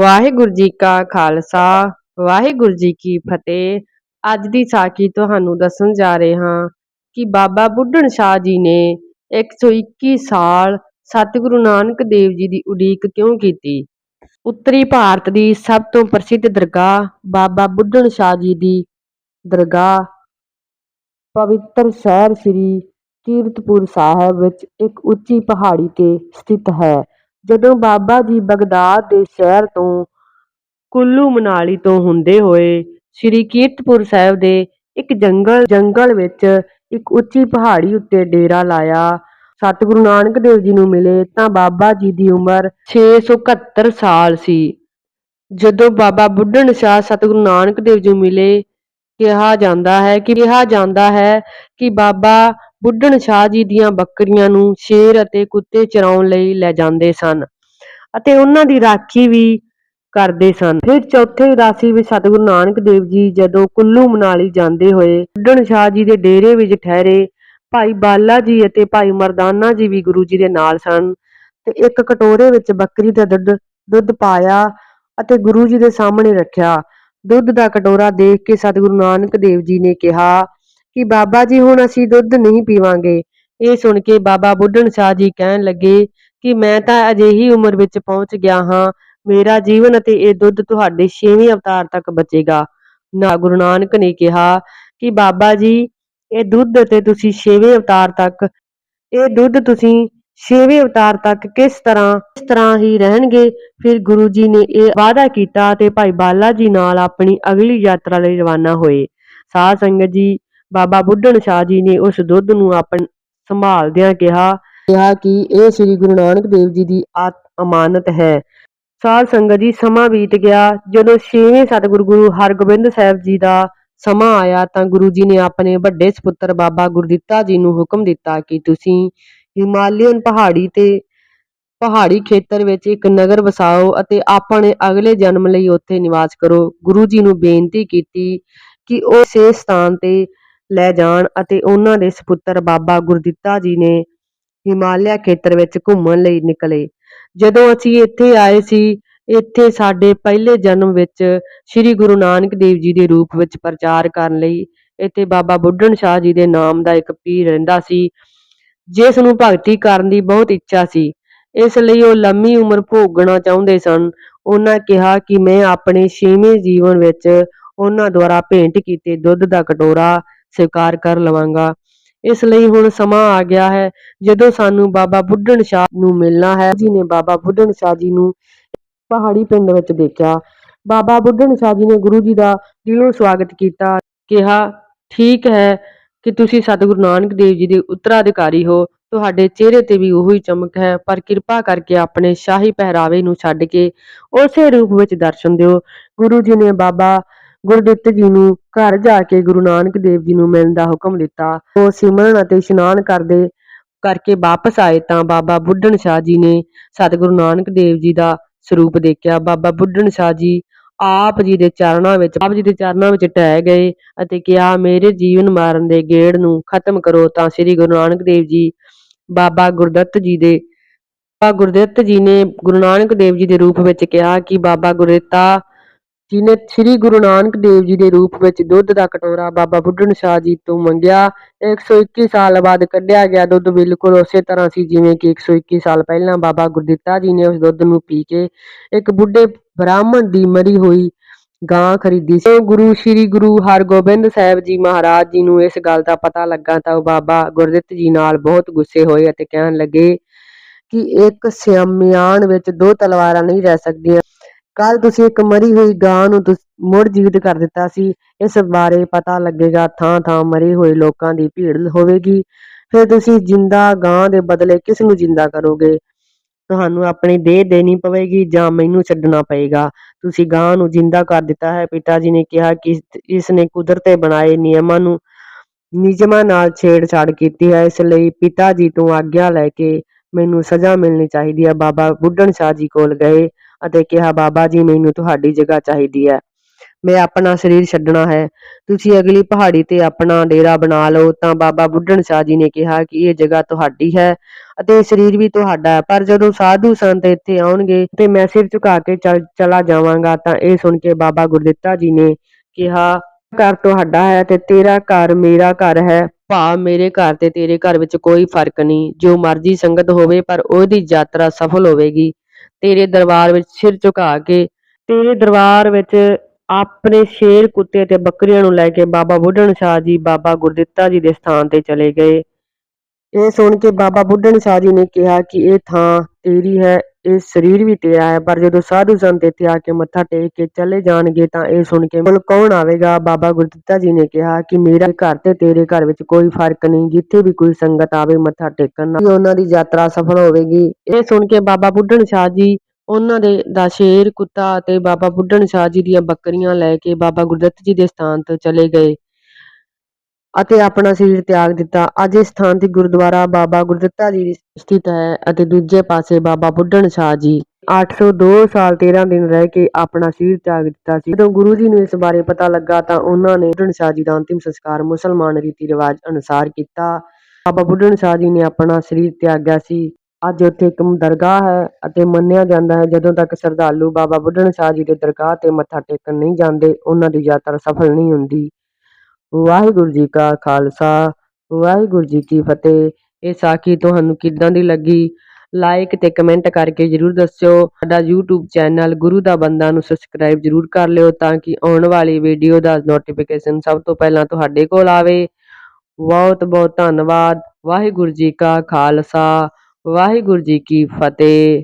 ਵਾਹਿਗੁਰੂ ਜੀ ਕਾ ਖਾਲਸਾ, ਵਾਹਿਗੁਰੂ ਜੀ ਕੀ ਫਤਿਹ। ਅੱਜ ਦੀ ਸਾਖੀ ਤੁਹਾਨੂੰ ਦੱਸਣ ਜਾ ਰਹੇ ਹਾਂ ਕਿ ਬਾਬਾ ਬੁੱਢਣ ਸ਼ਾਹ ਜੀ ਨੇ 121 ਸਾਲ ਸਤਿਗੁਰੂ ਨਾਨਕ ਦੇਵ ਜੀ ਦੀ ਉਡੀਕ ਕਿਉਂ ਕੀਤੀ? ਉੱਤਰੀ ਭਾਰਤ ਦੀ ਸਭ ਤੋਂ ਪ੍ਰਸਿੱਧ ਦਰਗਾਹ ਬਾਬਾ ਬੁੱਢਣ ਸ਼ਾਹ ਜੀ ਦੀ ਦਰਗਾਹ ਪਵਿੱਤਰ ਸ਼ਹਿਰ ਸ੍ਰੀ ਕੀਰਤਪੁਰ ਸਾਹਿਬ ਵਿੱਚ ਇੱਕ ਉੱਚੀ ਪਹਾੜੀ ਤੇ ਸਥਿਤ ਹੈ। ਜਦੋਂ ਬਾਬਾ ਜੀ ਬਗਦਾਦ ਦੇ ਸ਼ਹਿਰ ਤੋਂ ਕੁੱਲੂ ਮਨਾਲੀ ਤੋਂ ਹੁੰਦੇ ਹੋਏ ਸ੍ਰੀ ਕੀਰਤਪੁਰ ਸਾਹਿਬ ਦੇ ਇੱਕ ਜੰਗਲ ਜੰਗਲ ਵਿੱਚ ਇੱਕ ਉੱਚੀ ਪਹਾੜੀ ਉੱਤੇ ਡੇਰਾ ਲਾਇਆ, ਸਤਿਗੁਰੂ ਨਾਨਕ ਦੇਵ ਜੀ ਨੂੰ ਮਿਲੇ, ਤਾਂ ਬਾਬਾ ਜੀ ਦੀ ਉਮਰ 671 ਸਾਲ ਸੀ। ਜਦੋਂ ਬਾਬਾ ਬੁੱਢਣ ਸ਼ਾਹ ਸਤਿਗੁਰੂ ਨਾਨਕ ਦੇਵ ਜੀ ਨੂੰ ਮਿਲੇ, ਕਿਹਾ ਜਾਂਦਾ ਹੈ ਕਿ, ਕਿਹਾ ਜਾਂਦਾ ਹੈ ਕਿ ਬਾਬਾ ਬੁੱਢਣ ਸ਼ਾਹ ਜੀ ਦੀਆਂ ਬੱਕਰੀਆਂ ਨੂੰ ਸ਼ੇਰ ਅਤੇ ਕੁੱਤੇ ਚਰਾਉਣ ਲਈ ਲੈ ਜਾਂਦੇ ਸਨ ਅਤੇ ਉਹਨਾਂ ਦੀ ਰਾਖੀ ਵੀ ਕਰਦੇ ਸਨ। ਫਿਰ ਚੌਥੇ ਉਦਾਸੀ ਵਿੱਚ ਸਤਿਗੁਰੂ ਨਾਨਕ ਦੇਵ ਜੀ ਜਦੋਂ ਕੁੱਲੂ ਮਨਾਲੀ ਜਾਂਦੇ ਹੋਏ, ਬੁੱਢਣ ਸ਼ਾਹ ਜੀ ਦੇ ਡੇਰੇ ਵਿੱਚ ਠਹਿਰੇ, ਭਾਈ ਬਾਲਾ ਜੀ ਅਤੇ ਭਾਈ ਮਰਦਾਨਾ ਜੀ ਵੀ ਗੁਰੂ ਜੀ ਦੇ ਨਾਲ ਸਨ ਤੇ ਇੱਕ ਕਟੋਰੇ ਵਿੱਚ ਬੱਕਰੀ ਦਾ ਦੁੱਧ ਦੁੱਧ ਪਾਇਆ ਅਤੇ ਗੁਰੂ ਜੀ ਦੇ ਸਾਹਮਣੇ ਰੱਖਿਆ। ਦੁੱਧ ਦਾ ਕਟੋਰਾ ਦੇਖ ਕੇ ਸਤਿਗੁਰੂ ਨਾਨਕ ਦੇਵ ਜੀ ਨੇ ਕਿਹਾ ਕਿ ਬਾਬਾ ਜੀ ਹੁਣ ਅਸੀਂ ਦੁੱਧ ਨਹੀਂ ਪੀਵਾਂਗੇ। ਇਹ ਸੁਣ ਕੇ ਬਾਬਾ ਬੁੱਢਣ ਸ਼ਾਹ ਜੀ ਕਹਿਣ ਲੱਗੇ ਕਿ ਮੈਂ ਤਾਂ ਅਜਿਹੀ ਉਮਰ ਵਿੱਚ ਪਹੁੰਚ ਗਿਆ ਹਾਂ, ਮੇਰਾ ਜੀਵਨ ਅਤੇ ਇਹ ਦੁੱਧ ਤੁਹਾਡੇ ਛੇਵੇਂ ਅਵਤਾਰ ਤੱਕ ਬਚੇਗਾ। ਨਾ ਗੁਰੂ ਨਾਨਕ ਨੇ ਕਿਹਾ ਕਿ ਬਾਬਾ ਜੀ, ਇਹ ਦੁੱਧ ਅਤੇ ਤੁਸੀਂ ਛੇਵੇਂ ਅਵਤਾਰ ਤੱਕ, ਇਹ ਦੁੱਧ ਤੁਸੀਂ ਛੇਵੇਂ ਅਵਤਾਰ ਤੱਕ ਕਿਸ ਤਰ੍ਹਾਂ, ਇਸ ਤਰ੍ਹਾਂ ਹੀ ਰਹਿਣਗੇ। ਫਿਰ ਗੁਰੂ ਜੀ ਨੇ ਇਹ ਵਾਅਦਾ ਕੀਤਾ ਤੇ ਭਾਈ ਬਾਲਾ ਜੀ ਨਾਲ ਆਪਣੀ ਅਗਲੀ ਯਾਤਰਾ ਲਈ ਰਵਾਨਾ ਹੋਏ। ਸਾਧ ਸੰਗਤ ਜੀ ਬਾਬਾ ਬੁੱਢਣ ਸ਼ਾਹ ਜੀ ਨੇ ਉਸ ਦੁੱਧ ਨੂੰ ਆਪਣ ਸੰਭਾਲਦਿਆਂ ਕਿਹਾ ਕਿਹਾ ਕਿ ਇਹ ਸ੍ਰੀ ਗੁਰੂ ਨਾਨਕ ਦੇਵ ਜੀ ਦੀ ਆਤ ਅਮਾਨਤ ਹੈ। ਸਾਧ ਸੰਗਤ ਜੀ ਸਮਾਂ ਬੀਤ ਗਿਆ। ਜਦੋਂ ਛੇਵੇਂ ਸਤਿਗੁਰੂ ਗੁਰੂ ਹਰਗੋਬਿੰਦ ਸਾਹਿਬ ਜੀ ਦਾ ਸਮਾਂ ਆਇਆ ਤਾਂ ਗੁਰੂ ਜੀ ਨੇ ਆਪਣੇ ਵੱਡੇ ਸੁਪੁੱਤਰ ਬਾਬਾ ਗੁਰਦਿੱਤਾ ਜੀ ਨੂੰ ਹੁਕਮ ਦਿੱਤਾ ਕਿ ਤੁਸੀਂ ਹਿਮਾਲਿਅਨ ਪਹਾੜੀ ਤੇ ਪਹਾੜੀ ਖੇਤਰ ਵਿੱਚ ਇੱਕ ਨਗਰ ਵਸਾਓ ਅਤੇ ਆਪਣੇ ਅਗਲੇ ਜਨਮ ਲਈ ਉੱਥੇ ਨਿਵਾਸ ਕਰੋ। ਗੁਰੂ ਜੀ ਨੂੰ ਬੇਨਤੀ ਕੀਤੀ ਕਿ ਉਹ ਸੇ ਸਥਾਨ ਤੇ ਲੈ ਜਾਣ ਅਤੇ ਉਹਨਾਂ ਦੇ ਸੁਪੁੱਤਰ ਬਾਬਾ ਗੁਰਦਿੱਤਾ ਜੀ ਨੇ ਹਿਮਾਲਿਆ ਖੇਤਰ ਵਿੱਚ ਘੁੰਮਣ ਲਈ ਨਿਕਲੇ। ਜਦੋਂ ਅਸੀਂ ਇੱਥੇ ਆਏ ਸੀ, ਇੱਥੇ ਸਾਡੇ ਪਹਿਲੇ ਜਨਮ ਵਿੱਚ ਸ੍ਰੀ ਗੁਰੂ ਨਾਨਕ ਦੇਵ ਜੀ ਦੇ ਰੂਪ ਵਿੱਚ ਪ੍ਰਚਾਰ ਕਰਨ ਲਈ ਇੱਥੇ ਬਾਬਾ ਬੁੱਢਣ ਸ਼ਾਹ ਜੀ ਦੇ ਨਾਮ ਦਾ ਇੱਕ ਪੀਰ ਰਹਿੰਦਾ ਸੀ, ਜਿਸ ਨੂੰ ਭਗਤੀ ਕਰਨ ਦੀ ਬਹੁਤ ਇੱਛਾ ਸੀ। ਇਸ ਲਈ ਉਹ ਲੰਮੀ ਉਮਰ ਭੋਗਣਾ ਚਾਹੁੰਦੇ ਸਨ। ਉਹਨਾਂ ਕਿਹਾ ਕਿ ਮੈਂ ਆਪਣੇ ਛੇਵੇਂ ਜੀਵਨ ਵਿੱਚ ਉਹਨਾਂ ਦੁਆਰਾ ਭੇਂਟ ਕੀਤੇ ਦੁੱਧ ਦਾ ਕਟੋਰਾ ਸਵੀਕਾਰ ਕਰ ਲਵਾਂਗਾ। ਇਸ ਲਈ ਹੁਣ ਸਮਾਂ ਆ ਗਿਆ ਹੈ। ਜਦੋਂ ਸਾਨੂੰ ਬਾਬਾ ਬੁੱਢਣ ਸ਼ਾਹ ਨੂੰ ਮਿਲਣਾ ਹੈ, ਜੀ ਨੇ ਬਾਬਾ ਬੁੱਢਣ ਸ਼ਾਹ ਜੀ ਨੂੰ ਪਹਾੜੀ ਪਿੰਡ ਵਿੱਚ ਦੇਖਿਆ। ਬਾਬਾ ਬੁੱਢਣ ਸ਼ਾਹ ਜੀ ਨੇ ਗੁਰੂ ਜੀ ਦਾ ਦਿਲੋਂ ਸਵਾਗਤ ਕੀਤਾ। ਕਿਹਾ, ਠੀਕ ਹੈ ਕਿ ਤੁਸੀਂ ਸਤਿਗੁਰੂ ਨਾਨਕ ਦੇਵ ਜੀ ਦੇ ਉੱਤਰਾਧਿਕਾਰੀ ਹੋ। ਤੁਹਾਡੇ ਚਿਹਰੇ ਤੇ ਵੀ ਉਹੀ ਚਮਕ ਹੈ, ਪਰ ਕਿਰਪਾ ਕਰਕੇ ਆਪਣੇ ਸ਼ਾਹੀ ਪਹਿਰਾਵੇ ਨੂੰ ਛੱਡ ਕੇ ਉਸੇ ਰੂਪ ਵਿੱਚ ਦਰਸ਼ਨ ਦਿਓ। ਗੁਰੂ ਜੀ ਨੇ ਬਾਬਾ ਗੁਰਦਿੱਤ ਜੀ ਨੂੰ ਘਰ ਜਾ ਕੇ ਗੁਰੂ ਨਾਨਕ ਦੇਵ ਜੀ ਨੂੰ ਮਿਲਣ ਦਾ ਹੁਕਮ ਦਿੱਤਾ। ਉਹ ਸਿਮਰਨ ਅਤੇ ਇਸ਼ਨਾਨ ਕਰਦੇ ਕਰਕੇ ਵਾਪਸ ਆਏ ਤਾਂ ਬਾਬਾ ਬੁੱਢਣ ਸ਼ਾਹ ਜੀ ਨੇ ਸਤਿਗੁਰੂ ਨਾਨਕ ਦੇਵ ਜੀ ਦਾ ਸਰੂਪ ਦੇਖਿਆ। ਬਾਬਾ ਬੁੱਢਣ ਸ਼ਾਹ ਜੀ ਆਪ ਜੀ ਦੇ ਚਰਨਾਂ ਵਿੱਚ, ਆਪ ਜੀ ਦੇ ਚਰਨਾਂ ਵਿੱਚ ਟਹਿ ਗਏ ਅਤੇ ਕਿਹਾ, ਮੇਰੇ ਜੀਵਨ ਮਾਰਨ ਦੇ ਗੇੜ ਨੂੰ ਖਤਮ ਕਰੋ। ਤਾਂ ਸ੍ਰੀ ਗੁਰੂ ਨਾਨਕ ਦੇਵ ਜੀ, ਬਾਬਾ ਗੁਰਦੱਤ ਜੀ ਦੇ, ਬਾਬਾ ਗੁਰਦਿੱਤ ਜੀ ਨੇ ਗੁਰੂ ਨਾਨਕ ਦੇਵ ਜੀ ਦੇ ਰੂਪ ਵਿੱਚ ਕਿਹਾ ਕਿ ਬਾਬਾ ਗੁਰਦਿੱਤਾ ਜੀ ਸ੍ਰੀ ਗੁਰੂ ਨਾਨਕ ਦੇਵ ਜੀ ਦੇ ਰੂਪ ਵਿੱਚ ਦੁੱਧ ਦਾ ਕਟੋਰਾ ਬਾਬਾ ਬੁੱਢਣ ਸ਼ਾਹ ਜੀ ਤੋਂ ਮੰਗਿਆ 121 ਸਾਲ ਬਾਅਦ ਕੱਢਿਆ ਗਿਆ ਦੁੱਧ। ਬਿਲਕੁਲ ਉਸੇ ਤਰ੍ਹਾਂ ਸੀ ਜਿਵੇਂ ਕਿ 121 ਸਾਲ ਪਹਿਲਾਂ ਬਾਬਾ ਗੁਰਦਿੱਤਾ ਜੀ ਨੇ ਉਸ ਦੁੱਧ ਨੂੰ ਪੀ ਕੇ ਇੱਕ ਬੁੱਢੇ ਬ੍ਰਾਹਮਣ ਦੀ ਮਰੀ ਹੋਈ ਗਾਂ ਖਰੀਦੀ ਸੀ। ਗੁਰੂ, ਸ੍ਰੀ ਗੁਰੂ ਹਰਗੋਬਿੰਦ ਸਾਹਿਬ ਜੀ ਮਹਾਰਾਜ ਜੀ ਨੂੰ ਇਸ ਗੱਲ ਦਾ ਪਤਾ ਲੱਗਾ ਤਾਂ ਉਹ ਬਾਬਾ ਗੁਰਦਿੱਤ ਜੀ ਨਾਲ ਬਹੁਤ ਗੁੱਸੇ ਹੋਏ ਅਤੇ ਕਹਿਣ ਲੱਗੇ ਕਿ ਇੱਕ ਸਿਆਮਿਆਨ ਵਿੱਚ ਦੋ ਤਲਵਾਰਾਂ ਨਹੀਂ ਰਹਿ ਸਕਦੀਆਂ। ਕੱਲ ਤੁਸੀਂ ਇੱਕ ਮਰੀ ਹੋਈ ਗਾਂ ਨੂੰ ਮੁੜ ਜੀਵਿਤ ਕਰ ਦਿੱਤਾ ਸੀ। ਇਸ ਬਾਰੇ ਪਤਾ ਲੱਗੇਗਾ, ਥਾਂ ਥਾਂ ਮਰੇ ਹੋਏ ਲੋਕਾਂ ਦੀ ਭੀੜ ਹੋਵੇਗੀ। ਫਿਰ ਤੁਸੀਂ ਜਿੰਦਾ ਗਾਂ ਦੇ ਬਦਲੇ ਕਿਸ ਨੂੰ ਜਿੰਦਾ ਕਰੋਗੇ? ਤੁਹਾਨੂੰ ਆਪਣੀ ਦੇਹ ਦੇਣੀ ਪਵੇਗੀ ਜਾਂ ਮੈਨੂੰ ਛੱਡਣਾ ਪਏਗਾ? ਤੁਸੀਂ ਗਾਂ ਨੂੰ ਜਿੰਦਾ ਕਰ ਦਿੱਤਾ ਹੈ। ਪਿਤਾ ਜੀ ਨੇ ਕਿਹਾ ਕਿ ਇਸ ਨੇ ਕੁਦਰਤ ਦੇ ਬਣਾਏ ਨਿਯਮਾਂ ਨੂੰ, ਨਿਯਮਾਂ ਨਾਲ ਛੇੜਛਾੜ ਕੀਤੀ ਹੈ। ਇਸ ਲਈ ਪਿਤਾ ਜੀ ਤੋਂ ਆਗਿਆ ਲੈ ਕੇ ਮੈਨੂੰ ਸਜ਼ਾ ਮਿਲਣੀ ਚਾਹੀਦੀ ਹੈ। ਬਾਬਾ ਬੁੱਢਣ ਸ਼ਾਹ ਜੀ ਕੋਲ ਗਏ। ਅਤੇ ਕਿਹਾ, ਬਾਬਾ ਜੀ, ਮੈਨੂੰ ਤੁਹਾਡੀ ਜਗ੍ਹਾ ਚਾਹੀਦੀ ਹੈ। ਮੈਂ ਆਪਣਾ ਸਰੀਰ ਛੱਡਣਾ ਹੈ। ਤੁਸੀਂ ਅਗਲੀ ਪਹਾੜੀ ਤੇ ਆਪਣਾ ਡੇਰਾ ਬਣਾ ਲਓ। ਤਾਂ ਬਾਬਾ ਬੁੱਢਣ ਸ਼ਾਹ ਜੀ ਨੇ ਕਿਹਾ ਕਿ ਇਹ ਜਗ੍ਹਾ ਤੁਹਾਡੀ ਹੈ ਅਤੇ ਇਹ ਸਰੀਰ ਵੀ ਤੁਹਾਡਾ ਹੈ। ਪਰ ਜਦੋਂ ਸਾਧੂ ਸੰਤ ਇੱਥੇ ਆਉਣਗੇ ਤੇ ਮੈਂ ਸਿਰ ਝੁਕਾ ਕੇ ਚੱਲ, ਚਲਾ ਜਾਵਾਂਗਾ, ਤਾਂ ਇਹ ਸੁਣ ਕੇ ਬਾਬਾ ਗੁਰਦਿੱਤਾ ਜੀ ਨੇ ਕਿਹਾ, ਘਰ ਤੁਹਾਡਾ ਹੈ ਤੇ ਤੇਰਾ ਘਰ ਮੇਰਾ ਘਰ ਹੈ। ਭਾ ਮੇਰੇ ਘਰ ਤੇ ਤੇਰੇ ਘਰ ਵਿੱਚ ਕੋਈ ਫ਼ਰਕ ਨਹੀਂ। ਜੋ ਮਰਜ਼ੀ ਸੰਗਤ ਹੋਵੇ, ਪਰ ਉਹਦੀ ਯਾਤਰਾ ਸਫਲ ਹੋਵੇਗੀ। ਤੇਰੇ ਦਰਬਾਰ ਵਿੱਚ ਸਿਰ ਝੁਕਾ ਕੇ, ਤੇਰੇ ਦਰਬਾਰ ਵਿੱਚ ਆਪਣੇ ਸ਼ੇਰ ਕੁੱਤੇ ਤੇ ਬੱਕਰੀਆਂ ਨੂੰ ਲੈ ਕੇ ਬਾਬਾ ਬੁੱਢਣ ਸ਼ਾਹ ਜੀ, ਬਾਬਾ ਗੁਰਦਿੱਤਾ ਜੀ ਦੇ ਸਥਾਨ ਤੇ ਚਲੇ ਗਏ। ਇਹ ਸੁਣ ਕੇ ਬਾਬਾ ਬੁੱਢਣ ਸ਼ਾਹ ਜੀ ਨੇ ਕਿਹਾ ਕਿ ਇਹ ਥਾਂ ਤੇਰੀ ਹੈ, ਇਹ ਸਰੀਰ ਵੀ ਤੇਰਾ ਹੈ, ਪਰ ਜਦੋਂ ਸਾਧੂ ਸੰਤ ਇੱਥੇ ਆ ਕੇ ਮੱਥਾ ਟੇਕ ਕੇ ਚਲੇ ਜਾਣਗੇ ਤਾਂ ਇਹ ਸੁਣ ਕੇ ਹੁਣ ਕੌਣ ਆਵੇਗਾ? ਬਾਬਾ ਗੁਰਦਿੱਤਾ ਜੀ ਨੇ ਕਿਹਾ ਕਿ ਮੇਰਾ ਘਰ ਤੇ ਤੇਰੇ ਘਰ ਵਿੱਚ ਕੋਈ ਫ਼ਰਕ ਨਹੀਂ, ਜਿੱਥੇ ਵੀ ਕੋਈ ਸੰਗਤ ਆਵੇ ਮੱਥਾ ਟੇਕਣ ਨਾਲ। ਉਹਨਾਂ ਦੀ ਯਾਤਰਾ ਸਫਲ ਹੋਵੇਗੀ। ਇਹ ਸੁਣ ਕੇ ਬਾਬਾ ਬੁੱਢਣ ਸ਼ਾਹ ਜੀ, ਉਹਨਾਂ ਦੇ ਦਾ ਸ਼ੇਰ, ਕੁੱਤਾ ਅਤੇ ਬਾਬਾ ਬੁੱਢਣ ਸ਼ਾਹ ਜੀ ਦੀਆਂ ਬੱਕਰੀਆਂ ਲੈ ਕੇ ਬਾਬਾ ਗੁਰਦਿੱਤ ਜੀ ਦੇ ਸਥਾਨ ਤੇ ਚਲੇ ਗਏ। ਅਤੇ ਆਪਣਾ ਸਰੀਰ ਤਿਆਗ ਦਿੱਤਾ। ਅੱਜ ਇਸ ਸਥਾਨ ਤੇ ਗੁਰਦੁਆਰਾ ਬਾਬਾ ਗੁਰਦਿੱਤਾ ਜੀ ਸਥਿਤ ਹੈ ਅਤੇ ਦੂਜੇ ਪਾਸੇ ਬਾਬਾ ਬੁੱਢਣ ਸ਼ਾਹ ਜੀ। 802 ਸਾਲ 13 ਦਿਨ ਰਹਿ ਕੇ ਆਪਣਾ ਸਰੀਰ ਤਿਆਗ ਦਿੱਤਾ ਸੀ। ਜਦੋਂ ਗੁਰੂ ਜੀ ਨੂੰ ਇਸ ਬਾਰੇ ਪਤਾ ਲੱਗਾ ਤਾਂ ਉਹਨਾਂ ਨੇ ਬੁੱਢਣ ਸ਼ਾਹ ਜੀ ਦਾ ਅੰਤਿਮ ਸੰਸਕਾਰ ਮੁਸਲਮਾਨ ਰੀਤੀ ਰਿਵਾਜ ਅਨੁਸਾਰ ਕੀਤਾ। ਬਾਬਾ ਬੁੱਢਣ ਸ਼ਾਹ ਜੀ ਨੇ ਆਪਣਾ ਸਰੀਰ ਤਿਆਗਿਆ ਸੀ। ਅੱਜ ਉੱਥੇ ਇੱਕ ਦਰਗਾਹ ਹੈ ਅਤੇ ਮੰਨਿਆ ਜਾਂਦਾ ਹੈ ਜਦੋਂ ਤੱਕ ਸ਼ਰਧਾਲੂ ਬਾਬਾ ਬੁੱਢਣ ਸ਼ਾਹ ਜੀ ਦੇ ਦਰਗਾਹ ਤੇ ਮੱਥਾ ਟੇਕਣ ਨਹੀਂ ਜਾਂਦੇ, ਉਹਨਾਂ ਦੀ ਯਾਤਰਾ ਸਫਲ ਨਹੀਂ ਹੁੰਦੀ। ਵਾਹਿਗੁਰੂ ਜੀ ਕਾ ਖਾਲਸਾ, ਵਾਹਿਗੁਰੂ ਜੀ ਕੀ ਫਤਿਹ। ਇਹ ਸਾਖੀ ਤੁਹਾਨੂੰ ਕਿੱਦਾਂ ਦੀ ਲੱਗੀ? ਲਾਈਕ ਤੇ ਕਮੈਂਟ ਕਰਕੇ ਜਰੂਰ ਦੱਸਿਓ। ਸਾਡਾ YouTube ਚੈਨਲ ਗੁਰੂ ਦਾ ਬੰਦਾ ਨੂੰ ਸਬਸਕ੍ਰਾਈਬ ਜਰੂਰ ਕਰ ਲਿਓ ਤਾਂ ਕਿ ਆਉਣ ਵਾਲੀ ਵੀਡੀਓ ਦਾ ਨੋਟੀਫਿਕੇਸ਼ਨ ਸਭ ਤੋਂ ਪਹਿਲਾਂ ਤੁਹਾਡੇ ਕੋਲ ਆਵੇ। ਬਹੁਤ ਬਹੁਤ ਧੰਨਵਾਦ। ਵਾਹਿਗੁਰੂ ਜੀ ਕਾ ਖਾਲਸਾ, ਵਾਹਿਗੁਰੂ ਜੀ ਕੀ ਫਤਿਹ।